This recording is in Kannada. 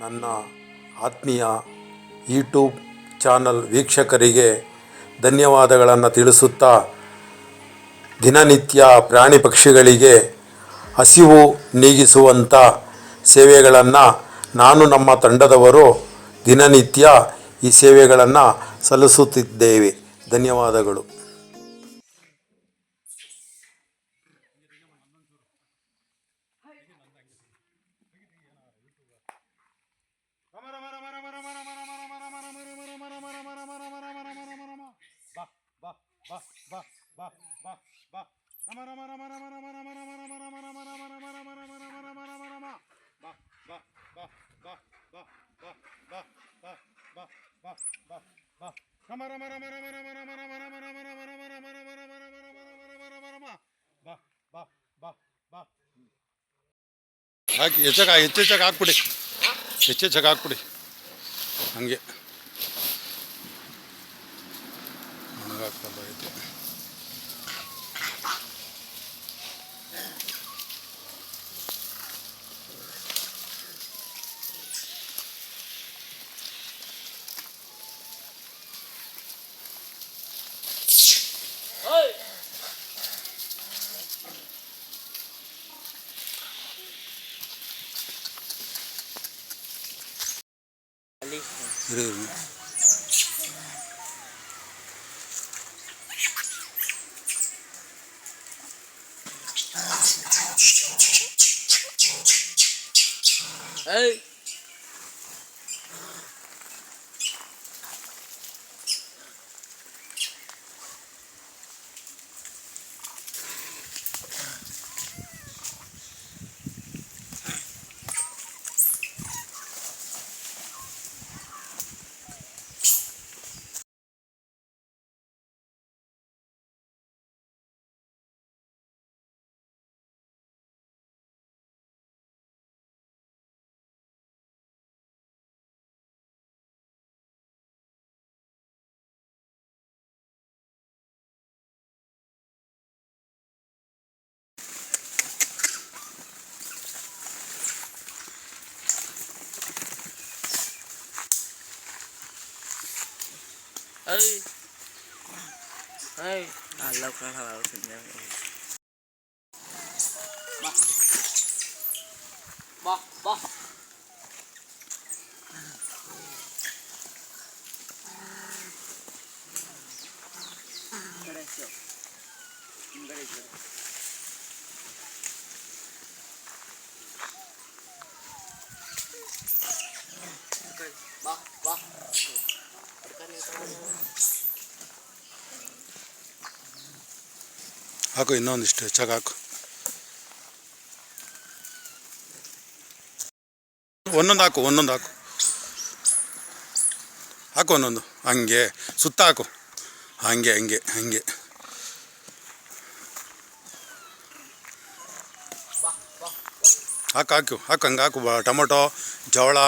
ನನ್ನ ಆತ್ಮೀಯ ಯೂಟ್ಯೂಬ್ ಚಾನಲ್ ವೀಕ್ಷಕರಿಗೆ ಧನ್ಯವಾದಗಳನ್ನು ತಿಳಿಸುತ್ತಾ ದಿನನಿತ್ಯ ಪ್ರಾಣಿ ಪಕ್ಷಿಗಳಿಗೆ ಹಸಿವು ನೀಗಿಸುವಂಥ ಸೇವೆಗಳನ್ನು ನಾನು ನಮ್ಮ ತಂಡದವರು ದಿನನಿತ್ಯ ಈ ಸೇವೆಗಳನ್ನು ಸಲ್ಲಿಸುತ್ತಿದ್ದೇವೆ. ಧನ್ಯವಾದಗಳು. ಹಾಕಿ ಹೆಚ್ಚಾಗ ಹೆಚ್ಚೆಚ್ಚಾಗ ಹಾಕ್ಬಿಡಿ ಹೆಚ್ಚೆಚ್ಚಾಗ ಹಾಕ್ಬಿಡಿ ಹಂಗೆ Grego. Ei! ơi ơi à lâu quá lâu lâu xin nhau bỏ bỏ Gracias. Gracias. ಹಾಕು ಇನ್ನೊಂದಿಷ್ಟು ಹೆಚ್ಚಾಗಿ ಹಾಕು ಒಂದೊಂದು ಹಾಕು ಒಂದೊಂದು ಹಾಕು ಹಾಕು ಒಂದೊಂದು ಹಂಗೆ ಸುತ್ತ ಹಾಕು ಹಂಗೆ ಹಂಗೆ ಹಂಗೆ ಹಾಕು ಹಾಕು ಹಾಕು ಹಂಗೆ ಹಾಕು ಟೊಮೊಟೊ ಜೋಳ